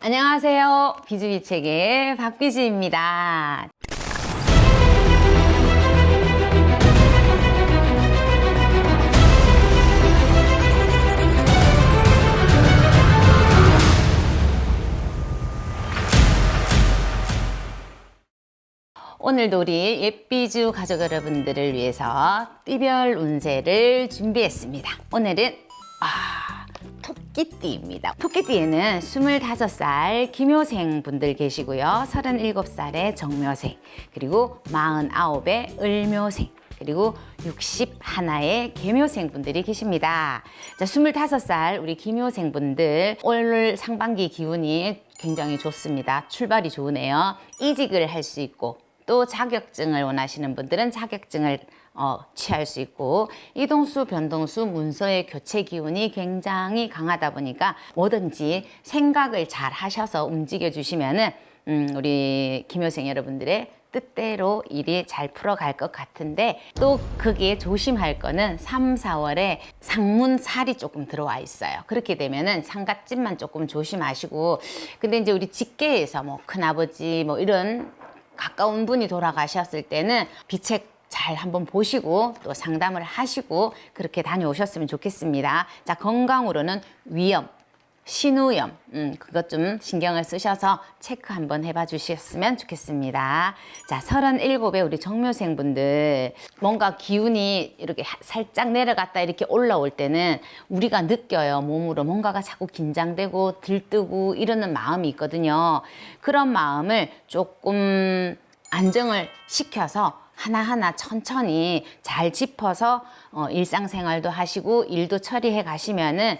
안녕하세요. 비주비책의 박비주입니다. 오늘도 우리 예삐주 가족 여러분들을 위해서 띠별 운세를 준비했습니다. 오늘은 아, 토끼띠입니다. 토끼띠에는 25살 김효생 분들 계시고요. 37살의 정묘생, 그리고 49의 을묘생, 그리고 61의 개묘생 분들이 계십니다. 자, 25살 우리 김효생 분들 올 상반기 기운이 굉장히 좋습니다. 출발이 좋으네요. 이직을 할 수 있고 또 자격증을 원하시는 분들은 자격증을 어, 취할 수 있고 이동수, 변동수, 문서의 교체 기운이 굉장히 강하다 보니까 뭐든지 생각을 잘 하셔서 움직여 주시면은 음, 우리 김효생 여러분들의 뜻대로 일이 잘 풀어갈 것 같은데 또 그게 조심할 거는 3, 4월에 상문살이 조금 들어와 있어요. 그렇게 되면은 상갓집만 조금 조심하시고 근데 이제 우리 직계에서 뭐 큰아버지 뭐 이런 가까운 분이 돌아가셨을 때는 비책 잘 한번 보시고 또 상담을 하시고 그렇게 다녀오셨으면 좋겠습니다. 자, 건강으로는 위염, 신우염, 음, 그것 좀 신경을 쓰셔서 체크 한번 해봐 주셨으면 좋겠습니다. 자, 37의 우리 정묘생 분들, 뭔가 기운이 이렇게 살짝 내려갔다 이렇게 올라올 때는 우리가 느껴요. 몸으로 뭔가가 자꾸 긴장되고 들뜨고 이러는 마음이 있거든요. 그런 마음을 조금 안정을 시켜서 하나하나 천천히 잘 짚어서 어, 일상생활도 하시고 일도 처리해 가시면은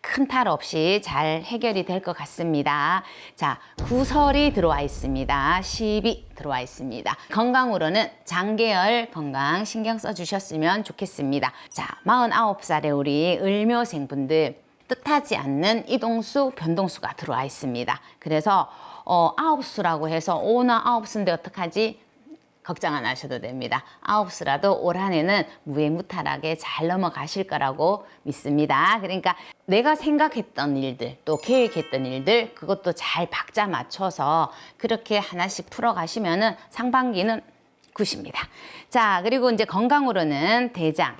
큰 탈 없이 잘 해결이 될 것 같습니다. 자, 구설이 들어와 있습니다. 10이 들어와 있습니다. 건강으로는 장계열 건강 신경 써 주셨으면 좋겠습니다. 자, 49살의 우리 을묘생 분들 뜻하지 않는 이동수, 변동수가 들어와 있습니다. 그래서 어, 아홉 수라고 해서 오나 아홉 수인데 어떡하지? 걱정 안 하셔도 됩니다. 아홉 수라도 올 한해는 무해무탈하게 잘 넘어가실 거라고 믿습니다. 그러니까 내가 생각했던 일들 또 계획했던 일들 그것도 잘 박자 맞춰서 그렇게 하나씩 풀어가시면은 상반기는 굿입니다. 자 그리고 이제 건강으로는 대장,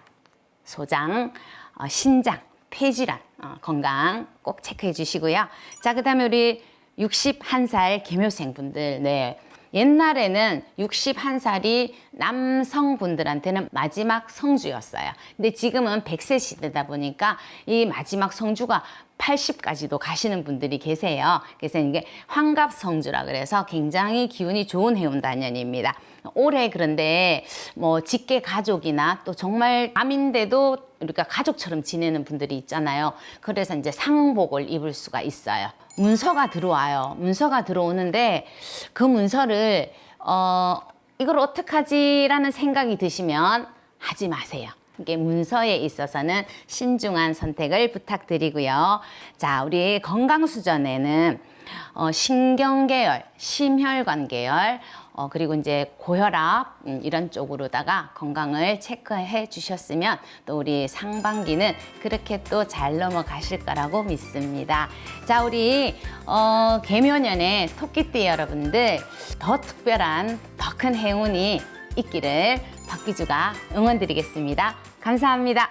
소장, 어, 신장, 폐질환 어, 건강 꼭 체크해 주시고요. 자 그다음에 우리 61살 개묘생 분들 네. 옛날에는 61살이 남성분들한테는 마지막 성주였어요. 근데 지금은 100세 시대다 보니까 이 마지막 성주가 80까지도 가시는 분들이 계세요. 그래서 이게 환갑성주라 그래서 굉장히 기운이 좋은 해운단년입니다. 올해 그런데 뭐 직계 가족이나 또 정말 암인데도 우리가 가족처럼 지내는 분들이 있잖아요. 그래서 이제 상복을 입을 수가 있어요. 문서가 들어와요. 문서가 들어오는데 그 문서를 어 이걸 어떡하지라는 생각이 드시면 하지 마세요. 이게 문서에 있어서는 신중한 선택을 부탁드리고요. 자, 우리 건강수전에는 어, 신경계열, 심혈관 계열, 어, 그리고 이제 고혈압 음, 이런 쪽으로다가 건강을 체크해 주셨으면 또 우리 상반기는 그렇게 또 잘 넘어가실 거라고 믿습니다. 자, 우리 어, 개묘년의 토끼띠 여러분들 더 특별한 더 큰 행운이 있기를 박기주가 응원드리겠습니다. 감사합니다.